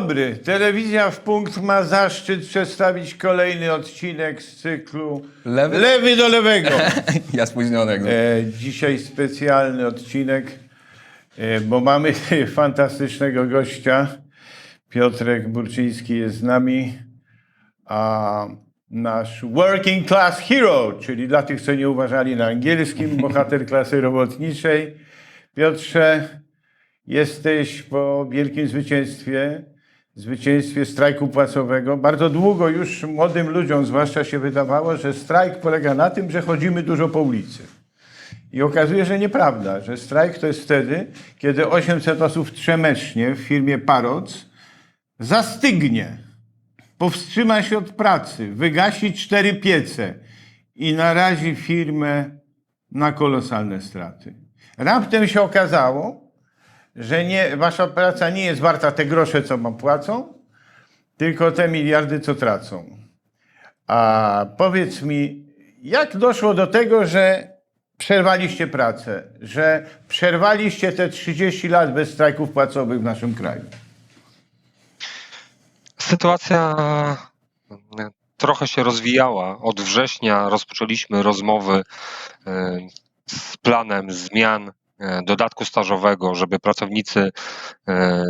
Dobry. Telewizja w punkt ma zaszczyt przedstawić kolejny odcinek z cyklu Lewy? Lewy do lewego. Ja spóźniony jak zwykle. E, dzisiaj specjalny odcinek, e, bo mamy fantastycznego gościa. Piotrek Burczyński jest z nami, a nasz working class hero, czyli dla tych, co nie uważali na angielskim, bohater klasy robotniczej. Piotrze, jesteś po wielkim zwycięstwie, zwycięstwie strajku płacowego. Bardzo długo już młodym ludziom zwłaszcza się wydawało, że strajk polega na tym, że chodzimy dużo po ulicy. I okazuje, że nieprawda, że strajk to jest wtedy, kiedy 800 osób Trzemesznie w firmie Paroc zastygnie, powstrzyma się od pracy, wygasi cztery piece i narazi firmę na kolosalne straty. Raptem się okazało, że nie, wasza praca nie jest warta te grosze, co wam płacą, tylko te miliardy, co tracą. A powiedz mi, jak doszło do tego, że przerwaliście pracę, że przerwaliście te 30 lat bez strajków płacowych w naszym kraju? Sytuacja e, trochę się rozwijała. Od września rozpoczęliśmy rozmowy e, z planem zmian dodatku stażowego, żeby pracownicy e,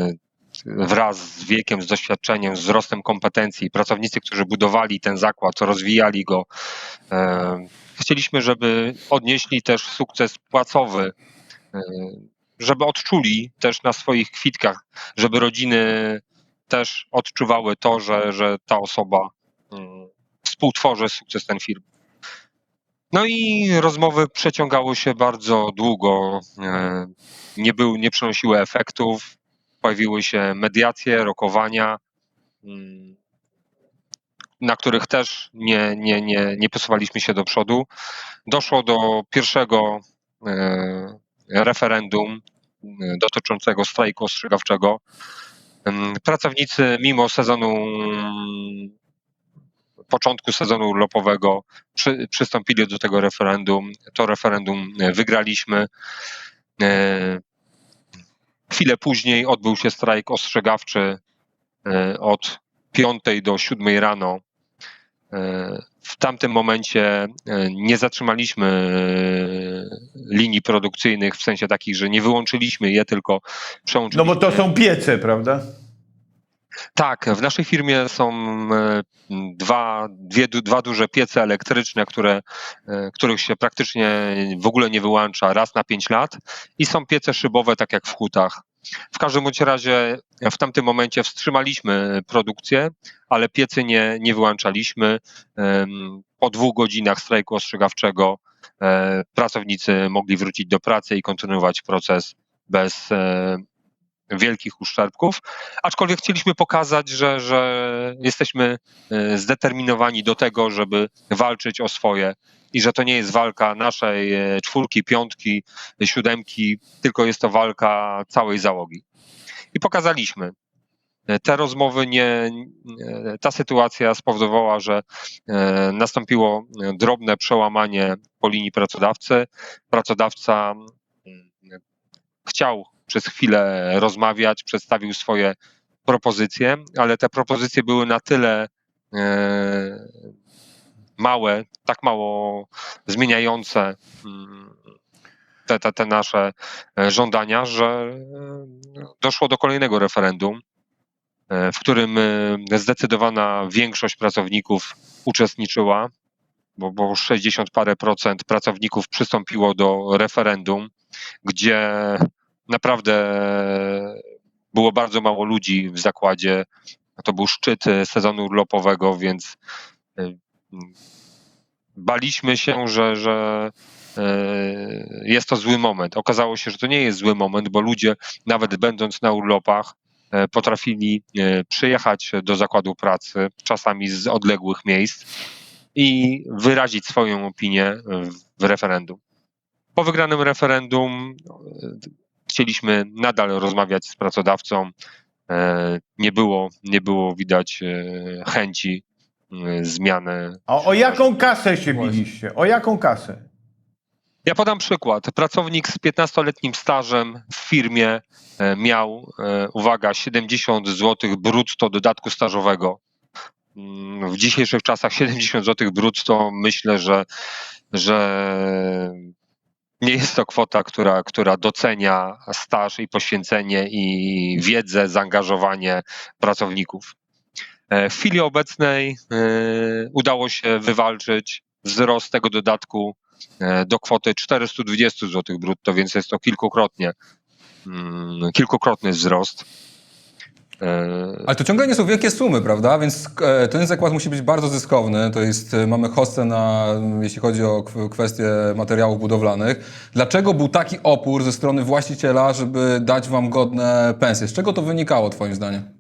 wraz z wiekiem, z doświadczeniem, z wzrostem kompetencji, pracownicy, którzy budowali ten zakład, rozwijali go, e, chcieliśmy, żeby odnieśli też sukces płacowy, e, żeby odczuli też na swoich kwitkach, żeby rodziny też odczuwały to, że, że ta osoba mm, współtworzy sukces ten firmy. No i rozmowy przeciągały się bardzo długo, e, nie, był, nie przynosiły efektów, pojawiły się mediacje, rokowania, mm, na których też nie, nie, nie, nie posuwaliśmy się do przodu. Doszło do pierwszego e, referendum e, dotyczącego strajku ostrzegawczego. Pracownicy mimo sezonu, początku sezonu urlopowego przy, przystąpili do tego referendum. To referendum e, wygraliśmy. E, Chwilę później odbył się strajk ostrzegawczy e, od 5 do 7 rano. W tamtym momencie nie zatrzymaliśmy linii produkcyjnych, w sensie takich, że nie wyłączyliśmy je, tylko No przełączyliśmy. bo to są piece, prawda? Tak, w naszej firmie są e, dwa, dwie, dwa duże piece elektryczne, które, e, których się praktycznie w ogóle nie wyłącza raz na pięć lat i są piece szybowe, tak jak w hutach. W każdym bądź razie w tamtym momencie wstrzymaliśmy produkcję, ale piecy nie, nie wyłączaliśmy. Po dwóch godzinach strajku ostrzegawczego e, pracownicy mogli wrócić do pracy i kontynuować proces bez wielkich uszczerbków aczkolwiek chcieliśmy pokazać, że, że jesteśmy e, zdeterminowani do tego, żeby walczyć o swoje i że to nie jest walka naszej e, czwórki, piątki, siódemki, tylko jest to walka całej załogi. I pokazaliśmy. E, Te rozmowy nie, ta sytuacja spowodowała, że nastąpiło drobne przełamanie po linii pracodawcy. Pracodawca chciał przez chwilę rozmawiać, przedstawił swoje propozycje, ale te propozycje były na tyle e, małe, tak mało zmieniające mm, te, te, te nasze e, żądania, że e, doszło do kolejnego referendum, w którym zdecydowana większość pracowników uczestniczyła, bo, bo 60 parę procent pracowników przystąpiło do referendum, gdzie naprawdę było bardzo mało ludzi w zakładzie. To był szczyt e, sezonu urlopowego, więc e, m, baliśmy się, że, że e, jest to zły moment. Okazało się, że to nie jest zły moment, bo ludzie, nawet będąc na urlopach, e, potrafili e, przyjechać do zakładu pracy, czasami z odległych miejsc i wyrazić swoją opinię w- referendum. Po wygranym referendum e, chcieliśmy nadal rozmawiać z pracodawcą. E, Nie było, nie było widać e, chęci e, zmiany. A o jaką kasę się biliście? O jaką kasę? Ja podam przykład. Pracownik z 15-letnim stażem w firmie miał, uwaga, 70 zł brutto dodatku stażowego. Mm, W dzisiejszych czasach 70 zł brutto myślę, że, że nie jest to kwota, która, która docenia staż i poświęcenie i wiedzę, zaangażowanie pracowników. E, W chwili obecnej e, udało się wywalczyć wzrost tego dodatku e, do kwoty 420 zł brutto, więc jest to kilkukrotnie, mm, kilkukrotny wzrost. E, Ale to ciągle nie są wielkie sumy, prawda? Więc e, ten zakład musi być bardzo zyskowny. To jest, e, mamy hostę na, jeśli chodzi o kw- kwestie materiałów budowlanych. Dlaczego był taki opór ze strony właściciela, żeby dać wam godne pensje? Z czego to wynikało, twoim zdaniem?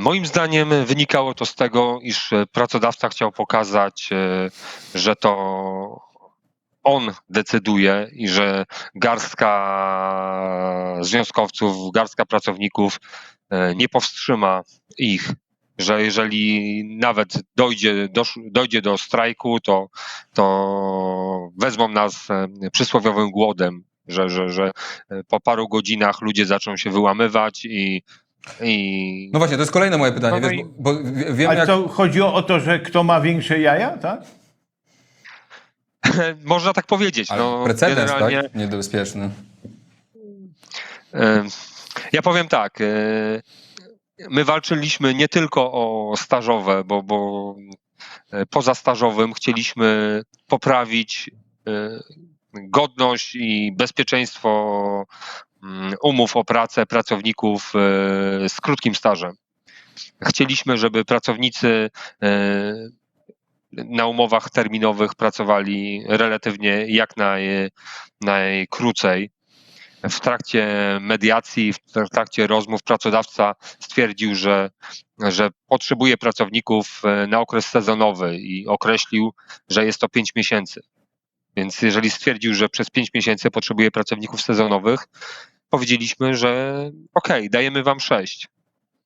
Moim zdaniem wynikało to z tego, iż pracodawca chciał pokazać, że to on decyduje i że garstka związkowców, garstka pracowników e, nie powstrzyma ich, że jeżeli nawet dojdzie do, dojdzie do strajku, to, to wezmą nas e, przysłowiowym głodem, że, że, że e, po paru godzinach ludzie zaczną się wyłamywać i, i No właśnie, to jest kolejne moje pytanie. No wiesz, i- bo, bo wie- wiem, Ale jak... chodziło o to, że kto ma większe jaja, tak? Można tak powiedzieć. Ale No, precedens, generalnie, tak? Niebezpieczny. Ja powiem tak. e, My walczyliśmy nie tylko o stażowe, bo, bo e, poza stażowym chcieliśmy poprawić e, godność i bezpieczeństwo mm, umów o pracę pracowników z krótkim stażem. Chcieliśmy, żeby pracownicy na umowach terminowych pracowali relatywnie jak naj, najkrócej. W trakcie mediacji, w trakcie rozmów pracodawca stwierdził, że, że potrzebuje pracowników e, na okres sezonowy i określił, że jest to 5 miesięcy. Więc jeżeli stwierdził, że przez 5 miesięcy potrzebuje pracowników sezonowych, powiedzieliśmy, że okej, dajemy wam 6.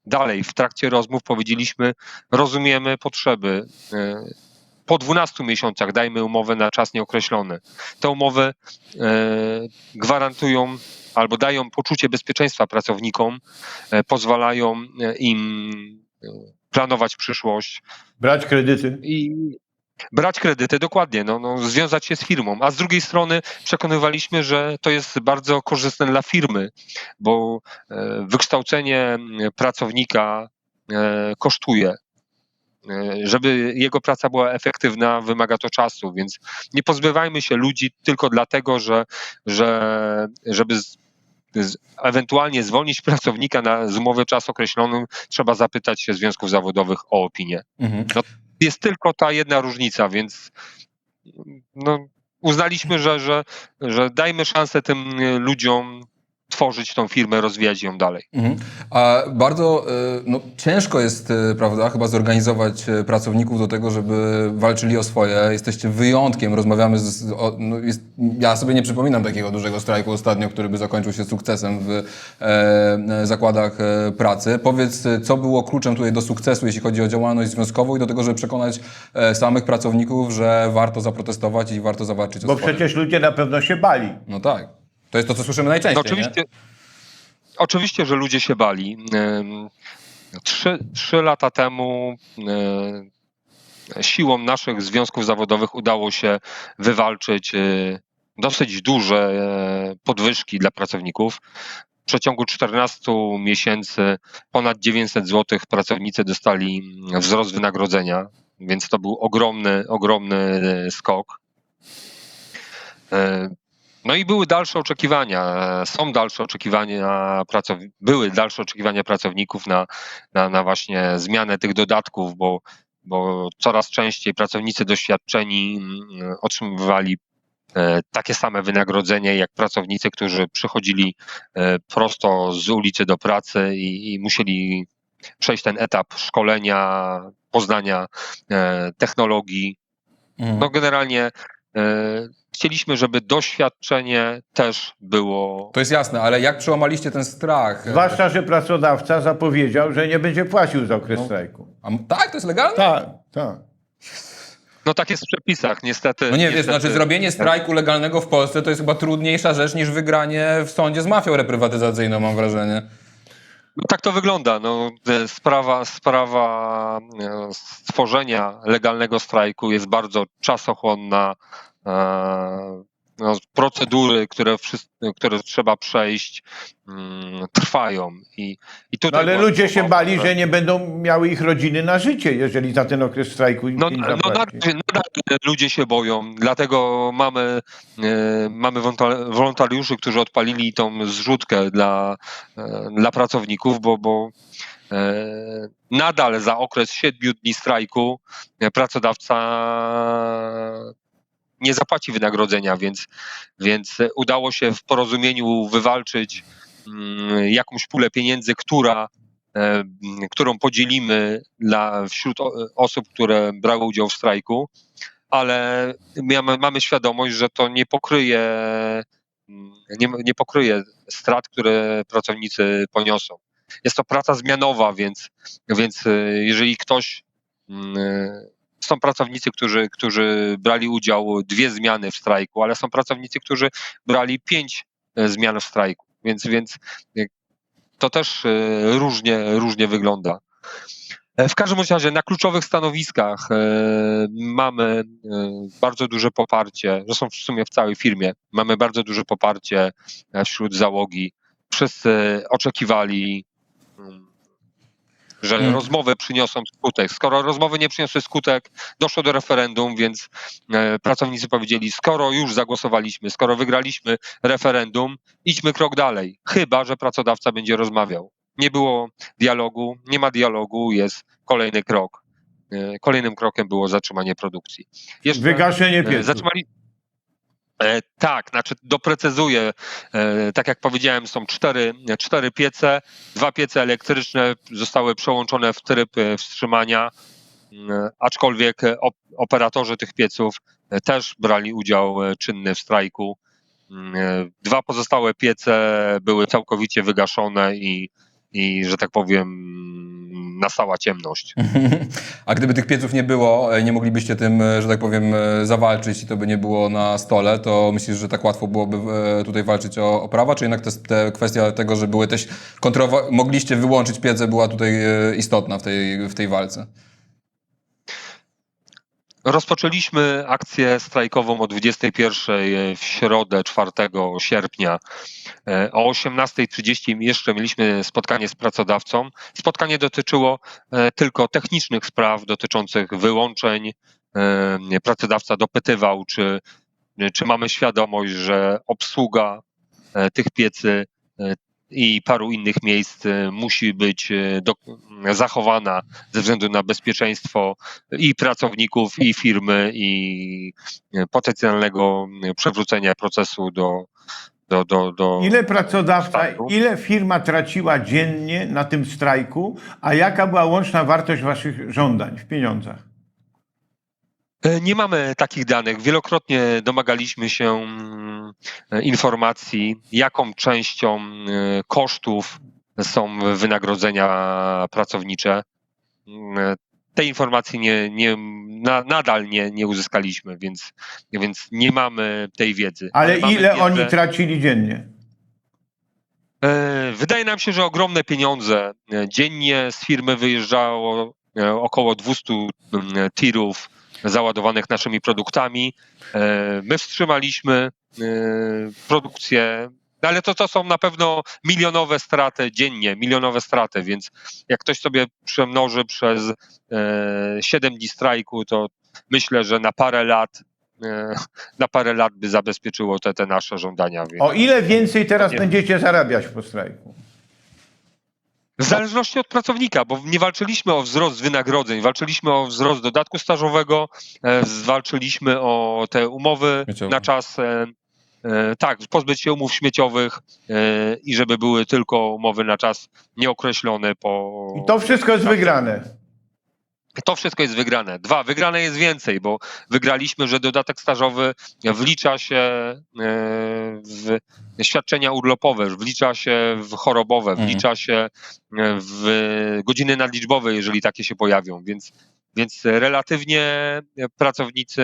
Dalej, w trakcie rozmów powiedzieliśmy, rozumiemy potrzeby. Po 12 miesiącach dajmy umowę na czas nieokreślony. Te umowy e, gwarantują albo dają poczucie bezpieczeństwa pracownikom, e, pozwalają e, im planować przyszłość Brać kredyty. i brać kredyty, dokładnie, no, no, związać się z firmą. A z drugiej strony przekonywaliśmy, że to jest bardzo korzystne dla firmy, bo wykształcenie pracownika kosztuje. E, Żeby jego praca była efektywna, wymaga to czasu, więc nie pozbywajmy się ludzi tylko dlatego, że, że żeby z, z, ewentualnie zwolnić pracownika na z umowy czas określonym, trzeba zapytać się związków zawodowych o opinię Mhm. jest tylko ta jedna różnica, więc no, uznaliśmy, że, że, że dajmy szansę tym ludziom tworzyć tą firmę, rozwijać ją dalej. Mhm. A bardzo y, no, ciężko jest, y, prawda, chyba zorganizować y, pracowników do tego, żeby walczyli o swoje. Jesteście wyjątkiem, rozmawiamy z... O, no, jest, ja sobie nie przypominam takiego dużego strajku ostatnio, który by zakończył się sukcesem w e, e, zakładach e, pracy. Powiedz, co było kluczem tutaj do sukcesu, jeśli chodzi o działalność związkową i do tego, żeby przekonać e, samych pracowników, że warto zaprotestować i warto zawalczyć o Bo swoje. przecież ludzie na pewno się bali. No tak. To jest to, co słyszymy najczęściej, No oczywiście, oczywiście, że ludzie się bali. Trzy, trzy lata temu siłą naszych związków zawodowych udało się wywalczyć y, dosyć duże y, podwyżki dla pracowników. W przeciągu 14 miesięcy ponad 900 zł pracownicy dostali wzrost wynagrodzenia, więc to był ogromny, ogromny y, skok. No i były dalsze oczekiwania, są dalsze oczekiwania, pracow- były dalsze oczekiwania pracowników na, na, na właśnie zmianę tych dodatków, bo, bo coraz częściej pracownicy doświadczeni mm, otrzymywali e, takie same wynagrodzenie jak pracownicy, którzy przychodzili e, prosto z ulicy do pracy i, i musieli przejść ten etap szkolenia, poznania e, technologii, Mhm. no generalnie chcieliśmy, żeby doświadczenie też było. To jest jasne, ale jak przełamaliście ten strach? Zwłaszcza, że pracodawca zapowiedział, że nie będzie płacił za okres No. strajku. A, tak, to jest legalne? Tak, tak. No tak jest w przepisach, niestety. No nie, wiesz, niestety. znaczy zrobienie strajku legalnego w Polsce to jest chyba trudniejsza rzecz niż wygranie w sądzie z mafią reprywatyzacyjną, mam wrażenie. No, tak to wygląda. No, e, sprawa, sprawa e, stworzenia legalnego strajku jest bardzo czasochłonna. E, No, procedury, które, wszys- które trzeba przejść, mm, trwają. I, i No tutaj ale była ludzie się bali, że nie będą miały ich rodziny na życie, jeżeli za ten okres strajku im No, nie no nadal, nadal ludzie się boją, dlatego mamy, e, mamy wolontari- wolontariuszy, którzy odpalili tą zrzutkę dla, e, dla pracowników, bo, bo e, nadal za okres siedmiu dni strajku pracodawca nie zapłaci wynagrodzenia, więc, więc udało się w porozumieniu wywalczyć mm, jakąś pulę pieniędzy, która e, którą podzielimy dla, wśród osób, które brały udział w strajku, ale mamy, mamy świadomość, że to nie pokryje, mm, nie, nie pokryje strat, które pracownicy poniosą. Jest to praca zmianowa, więc, więc e, jeżeli ktoś. Są pracownicy, którzy, którzy brali udział dwie zmiany w strajku, ale są pracownicy, którzy brali pięć e, zmian w strajku. Więc, więc e, to też e, różnie, różnie wygląda. W każdym razie na kluczowych stanowiskach mamy bardzo duże poparcie, zresztą w sumie w całej firmie, mamy bardzo duże poparcie wśród załogi. Wszyscy oczekiwali, mm, że Mm. rozmowy przyniosą skutek. Skoro rozmowy nie przyniosły skutek, doszło do referendum, więc e, pracownicy powiedzieli, skoro już zagłosowaliśmy, skoro wygraliśmy referendum, idźmy krok dalej. Chyba, że pracodawca będzie rozmawiał. Nie było dialogu, nie ma dialogu, jest kolejny krok. E, Kolejnym krokiem było zatrzymanie produkcji. Jeszcze, Wygaszenie e, piecu. Zatrzymali. E, tak, znaczy doprecyzuję. E, tak jak powiedziałem, są cztery, cztery piece. Dwa piece elektryczne zostały przełączone w tryb e, wstrzymania, aczkolwiek op- operatorzy tych pieców też brali udział czynny w strajku. Mm, Dwa pozostałe piece były całkowicie wygaszone i, i że tak powiem, nastała ciemność. A gdyby tych pieców nie było, e, nie moglibyście tym, e, że tak powiem, e, zawalczyć i to by nie było na stole, to myślisz, że tak łatwo byłoby tutaj walczyć o, o prawa, czy jednak jest te kwestia tego, że były też kontrowa- mogliście wyłączyć piece, była tutaj istotna w tej, w tej walce? Rozpoczęliśmy akcję strajkową o 21 w środę 4 sierpnia. E, O 18.30 jeszcze mieliśmy spotkanie z pracodawcą. Spotkanie dotyczyło e, tylko technicznych spraw dotyczących wyłączeń. E, Pracodawca dopytywał, czy, czy mamy świadomość, że obsługa e, tych piecy e, i paru innych miejsc e, musi być e, do, zachowana ze względu na bezpieczeństwo i pracowników, i firmy, i e, potencjalnego przewrócenia procesu do. do, do, do Ile pracodawca, Startu. ile firma traciła dziennie na tym strajku, a jaka była łączna wartość waszych żądań w pieniądzach? E, Nie mamy takich danych. Wielokrotnie domagaliśmy się mm, informacji, jaką częścią e, kosztów są wynagrodzenia pracownicze. Mm, e, Tej informacji nie, nie, na, nadal nie, nie uzyskaliśmy, więc, więc nie mamy tej wiedzy. Ale mamy ile wiedzę- oni tracili dziennie? Wydaje nam się, że ogromne pieniądze. Dziennie z firmy wyjeżdżało około 200 mm, tirów załadowanych naszymi produktami. E, My wstrzymaliśmy e, produkcję, no ale to, to są na pewno milionowe straty dziennie, milionowe straty, więc jak ktoś sobie przemnoży przez e, 7 dni strajku, to myślę, że na parę lat e, na parę lat by zabezpieczyło te, te nasze żądania. O ile więcej teraz będziecie zarabiać po strajku? W zależności od pracownika, bo nie walczyliśmy o wzrost wynagrodzeń, walczyliśmy o wzrost dodatku stażowego, e, walczyliśmy o te umowy Śmieciowe. na czas. e, e, Tak, pozbyć się umów śmieciowych i żeby były tylko umowy na czas nieokreślony po. I to wszystko jest wygrane. To wszystko jest wygrane. Dwa, wygrane jest więcej, bo wygraliśmy, że dodatek stażowy wlicza się e, w świadczenia urlopowe, wlicza się w chorobowe, Mhm. wlicza się e, w godziny nadliczbowe, jeżeli takie się pojawią, więc, Więc relatywnie pracownicy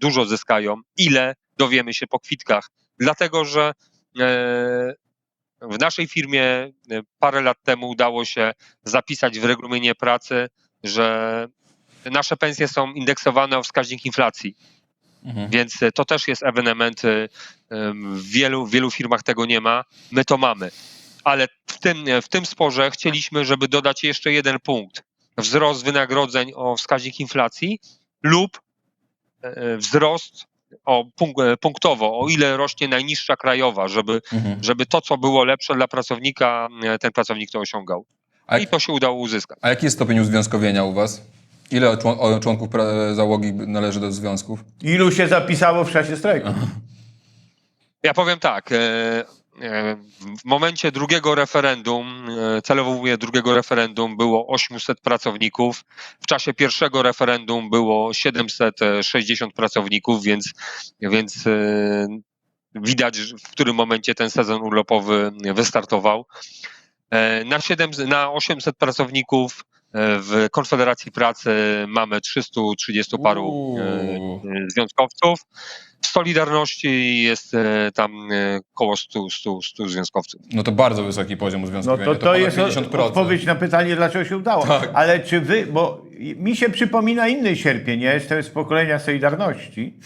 dużo zyskają. Ile dowiemy się po kwitkach, dlatego że e, w naszej firmie parę lat temu udało się zapisać w regulaminie pracy, że nasze pensje są indeksowane o wskaźnik inflacji. Mhm. Więc e, to też jest ewenement. e, W wielu, w wielu firmach tego nie ma. My to mamy. Ale w tym, w tym sporze chcieliśmy, żeby dodać jeszcze jeden punkt. Wzrost wynagrodzeń o wskaźnik inflacji lub e, wzrost o punk- e, punktowo, o ile rośnie najniższa krajowa, żeby, Mhm. żeby to, co było lepsze dla pracownika, e, ten pracownik to osiągał. A, I to się udało uzyskać. a jaki jest stopień uzwiązkowienia u was? Ile człon- o- członków pra- załogi należy do związków? Ilu się zapisało w czasie strajku? Ja powiem tak. e, e, W momencie drugiego referendum, e, celowo mówię drugiego referendum, było 800 pracowników. W czasie pierwszego referendum było 760 pracowników, więc, więc e, widać, że w którym momencie ten sezon urlopowy wystartował. E, Na, 7, na 800 pracowników w Konfederacji Pracy mamy 330 paru e, Uuu. związkowców. W Solidarności jest e, tam e, koło 100, 100, 100 związkowców. No to bardzo wysoki poziom No uzwiązkowienia. to, to ponad jest 50%. odpowiedź na pytanie, dlaczego się udało. Tak. Ale czy wy, bo mi się przypomina inny sierpień, ja jestem z pokolenia Solidarności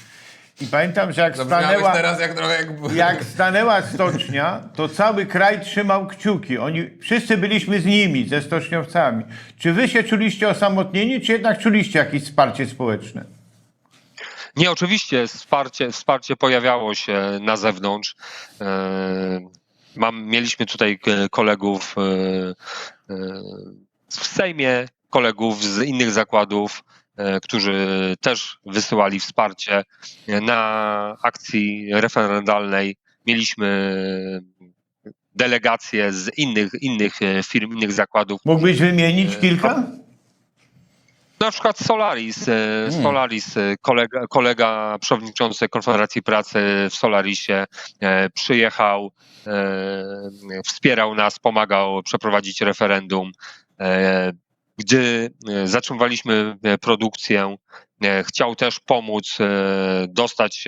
i pamiętam, że jak stanęła, teraz jak trochę jak... jak stanęła stocznia, to cały kraj trzymał kciuki. Oni, wszyscy byliśmy z nimi, ze stoczniowcami. Czy wy się czuliście osamotnieni, czy jednak czuliście jakieś wsparcie społeczne? Nie, oczywiście wsparcie, wsparcie pojawiało się na zewnątrz. E, Mam, mieliśmy tutaj e, kolegów e, w Sejmie, kolegów z innych zakładów, którzy też wysyłali wsparcie. E, Na akcji referendalnej mieliśmy delegacje z innych, innych e, firm, innych zakładów. Mógłbyś wymienić kilka? Na przykład Solaris. e, Solaris, e, kolega, kolega przewodniczący Konfederacji Pracy w Solarisie e, przyjechał, e, wspierał nas, pomagał przeprowadzić referendum. Gdy e, zatrzymywaliśmy e, produkcję, e, chciał też pomóc dostać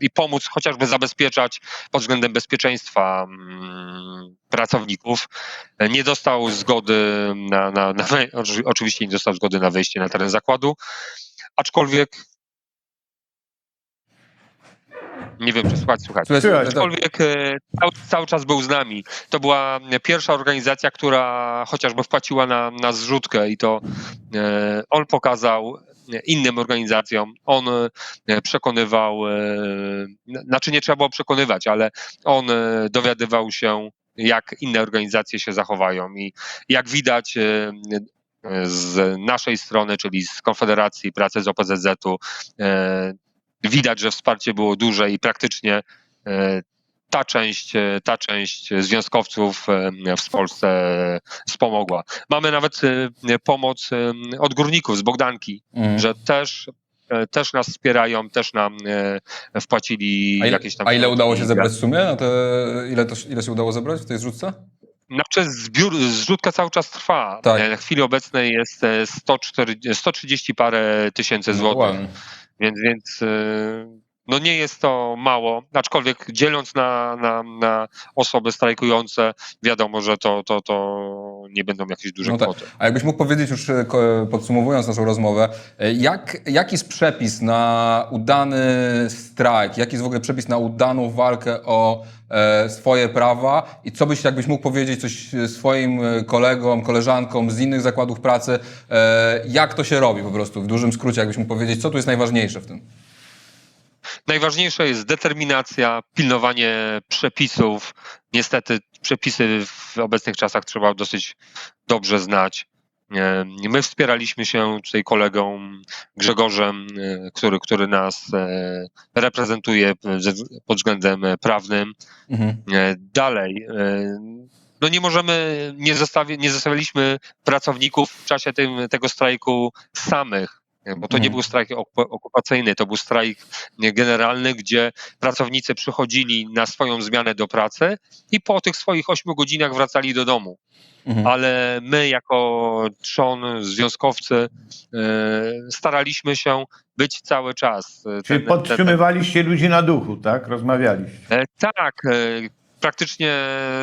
i pomóc chociażby zabezpieczać pod względem bezpieczeństwa mm, pracowników. Nie dostał zgody na, na, na oczywiście nie dostał zgody na wejście na teren zakładu, aczkolwiek nie wiem, czy słuchać, słuchać. Aczkolwiek e, cały, cały czas był z nami. To była pierwsza organizacja, która chociażby wpłaciła na, na zrzutkę i to e, on pokazał innym organizacjom. On e, przekonywał, e, znaczy nie trzeba było przekonywać, ale on e, dowiadywał się, jak inne organizacje się zachowają i jak widać e, z naszej strony, czyli z Konfederacji Pracy z OPZZ-u, e, widać, że wsparcie było duże i praktycznie e, ta część, e, ta część związkowców e, w Polsce wspomogła. Mamy nawet pomoc od górników z Bogdanki, Mhm. że też, też nas wspierają, też nam wpłacili ile, jakieś tam. a ile udało się zebrać w sumie? Na te, ile, to, ile się udało zebrać w tej zrzutce? Znaczy zbiór, zrzutka cały czas trwa. Tak. Na chwili obecnej jest e, 140, 130 parę tysięcy złotych. Ładnie. Więc, więc y, no nie jest to mało, aczkolwiek dzieląc na, na, na osoby strajkujące, wiadomo, że to, to, to nie będą jakieś duże No tak. kwoty. A jakbyś mógł powiedzieć już e, podsumowując naszą rozmowę, e, jak, jaki jest przepis na udany strajk? Jaki jest w ogóle przepis na udaną walkę o e, swoje prawa? I co byś, jakbyś mógł powiedzieć coś e, swoim kolegom, koleżankom z innych zakładów pracy, e, jak to się robi po prostu? W dużym skrócie, jakbyś mógł powiedzieć, co tu jest najważniejsze w tym? Najważniejsze jest determinacja, pilnowanie przepisów. Niestety przepisy w obecnych czasach trzeba dosyć dobrze znać. E, My wspieraliśmy się tutaj kolegą Grzegorzem, e, który, który nas e, reprezentuje ze- pod względem prawnym. Mhm. Dalej, no nie możemy, nie, zostawi, nie zostawiliśmy pracowników w czasie tym, tego strajku samych. Bo to nie Mhm. był strajk ok- okupacyjny, to był strajk generalny, gdzie pracownicy przychodzili na swoją zmianę do pracy i po tych swoich ośmiu godzinach wracali do domu. Mhm. Ale my, jako trzon, związkowcy, e, staraliśmy się być cały czas. e, Czyli ten- ten- podtrzymywaliście ludzi na duchu, tak? Rozmawialiście. E, Tak, praktycznie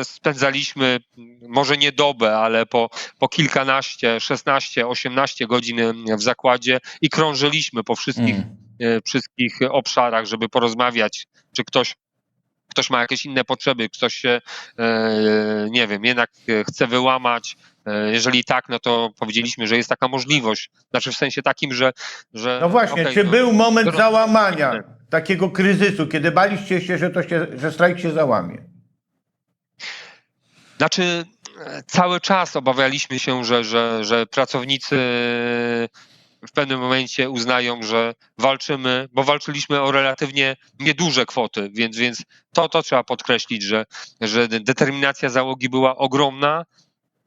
spędzaliśmy może nie dobę, ale po, po kilkanaście, 16, 18 godzin w zakładzie i krążyliśmy po wszystkich, Mm. e, wszystkich obszarach, żeby porozmawiać, czy ktoś, ktoś ma jakieś inne potrzeby, ktoś się, e, nie wiem, jednak chce wyłamać. E, Jeżeli tak, no to powiedzieliśmy, że jest taka możliwość. Znaczy w sensie takim, że. że No właśnie, okej, czy no, był moment załamania, takiego kryzysu, kiedy baliście się, że, to się, że strajk się załamie? Znaczy, cały czas obawialiśmy się, że, że, że pracownicy w pewnym momencie uznają, że walczymy, bo walczyliśmy o relatywnie nieduże kwoty, więc, więc to, to trzeba podkreślić, że, że de- determinacja załogi była ogromna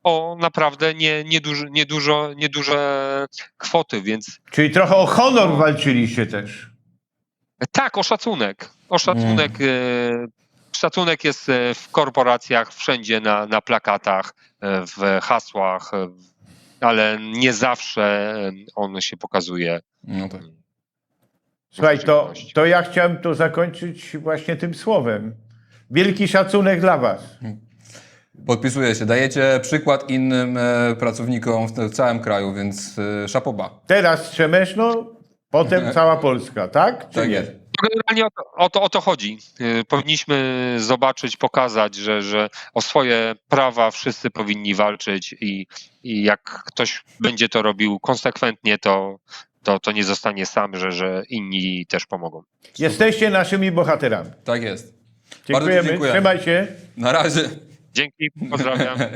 o naprawdę nie, nieduży, niedużo, nieduże kwoty, więc Czyli trochę o honor walczyliście też. tak, o szacunek. O szacunek. e, Szacunek jest e, w korporacjach, wszędzie na, na plakatach, e, w hasłach, e, ale nie zawsze on się pokazuje. No tak. Słuchaj, to, to ja chciałem to zakończyć właśnie tym słowem. Wielki szacunek dla was. Podpisuję się. Dajecie przykład innym pracownikom w, całym kraju, więc szapoba. Teraz Strzemeszno, potem cała Polska, tak? Czy Tak nie? Generalnie o to, o to, o to chodzi. E, Powinniśmy zobaczyć, pokazać, że, że o swoje prawa wszyscy powinni walczyć i, i jak ktoś będzie to robił konsekwentnie, to, to, to nie zostanie sam, że, że inni też pomogą. Jesteście naszymi bohaterami. Tak jest. Dziękujemy, dziękuję. trzymaj się. Na razie. Dzięki, pozdrawiam.